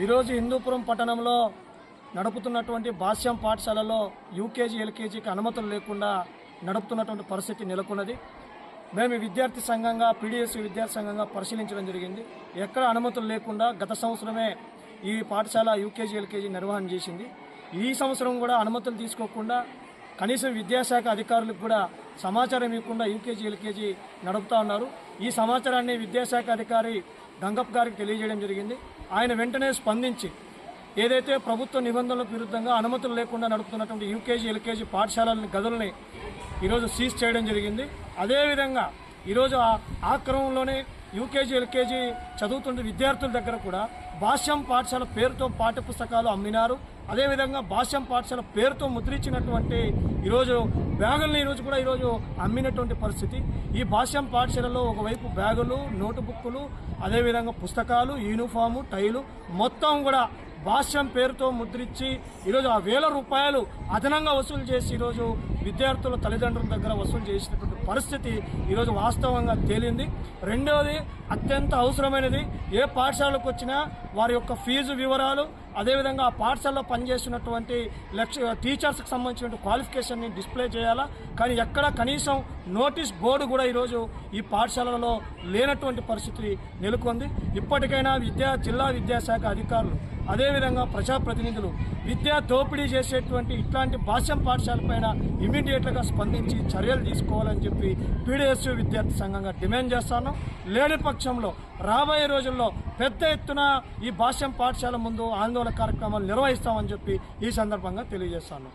ఈరోజు హిందూపురం పట్టణంలో నడుపుతున్నటువంటి భాష్యం పాఠశాలలో యూకేజీ ఎల్కేజీకి అనుమతులు లేకుండా నడుపుతున్నటువంటి పరిస్థితి నెలకొన్నది. మేము విద్యార్థి సంఘంగా పీడిఎస్ విద్యార్థి సంఘంగా పరిశీలించడం జరిగింది. ఎక్కడ అనుమతులు లేకుండా గత సంవత్సరమే ఈ పాఠశాల యూకేజీ ఎల్కేజీ నిర్వహణ చేసింది. ఈ సంవత్సరం కూడా అనుమతులు తీసుకోకుండా కనీసం విద్యాశాఖ అధికారులకు కూడా సమాచారం ఇవ్వకుండా యూకేజీ ఎల్కేజీ నడుపుతా ఉన్నారు. ఈ సమాచారాన్ని విద్యాశాఖ అధికారి గంగప్ గారికి తెలియజేయడం జరిగింది. ఆయన వెంటనే స్పందించి ఏదైతే ప్రభుత్వ నిబంధనలకు విరుద్ధంగా అనుమతులు లేకుండా నడుపుతున్నటువంటి యూకేజీ ఎల్కేజీ పాఠశాలలని గదుల్ని ఈరోజు సీజ్ చేయడం జరిగింది. అదేవిధంగా ఈరోజు ఆ క్రమంలోనే యూకేజీ ఎల్కేజీ చదువుతున్న విద్యార్థుల దగ్గర కూడా భాష్యం పాఠశాల పేరుతో పాఠ్య పుస్తకాలు అమ్మినారు. అదేవిధంగా భాష్యం పాఠశాల పేరుతో ముద్రించినటువంటి ఈరోజు బ్యాగులను ఈరోజు కూడా ఈరోజు అమ్మినటువంటి పరిస్థితి. ఈ భాష్యం పాఠశాలలో ఒకవైపు బ్యాగులు నోటు బుక్కులు అదేవిధంగా పుస్తకాలు యూనిఫాము టైలు మొత్తం కూడా భాష్యం పేరుతో ముద్రించి ఈరోజు ఆ వేల రూపాయలు అదనంగా వసూలు చేసి ఈరోజు విద్యార్థుల తల్లిదండ్రుల దగ్గర వసూలు చేసినటువంటి పరిస్థితి ఈరోజు వాస్తవంగా తేలింది. రెండవది అత్యంత అవసరమైనది ఏ పాఠశాలకు వచ్చినా వారి యొక్క ఫీజు వివరాలు అదేవిధంగా ఆ పాఠశాలలో పనిచేస్తున్నటువంటి లక్ష టీచర్స్కి సంబంధించిన క్వాలిఫికేషన్ని డిస్ప్లే చేయాలా? కానీ ఎక్కడ కనీసం నోటీస్ బోర్డు కూడా ఈరోజు ఈ పాఠశాలలో లేనటువంటి పరిస్థితి నెలకొంది. ఇప్పటికైనా విద్యా జిల్లా విద్యాశాఖ అధికారులు అదేవిధంగా ప్రజాప్రతినిధులు విద్యా దోపిడీ చేసేటువంటి ఇట్లాంటి భాష్యం పాఠశాలపైన ఇమీడియట్గా స్పందించి చర్యలు తీసుకోవాలని చెప్పి పీడిఎస్యు విద్యార్థి సంఘంగా డిమాండ్ చేస్తాను. లేని పక్షంలో రాబోయే రోజుల్లో పెద్ద ఎత్తున ఈ భాష్యం పాఠశాల ముందు ఆందోళన కార్యక్రమాలు నిర్వహిస్తామని చెప్పి ఈ సందర్భంగా తెలియజేస్తాను.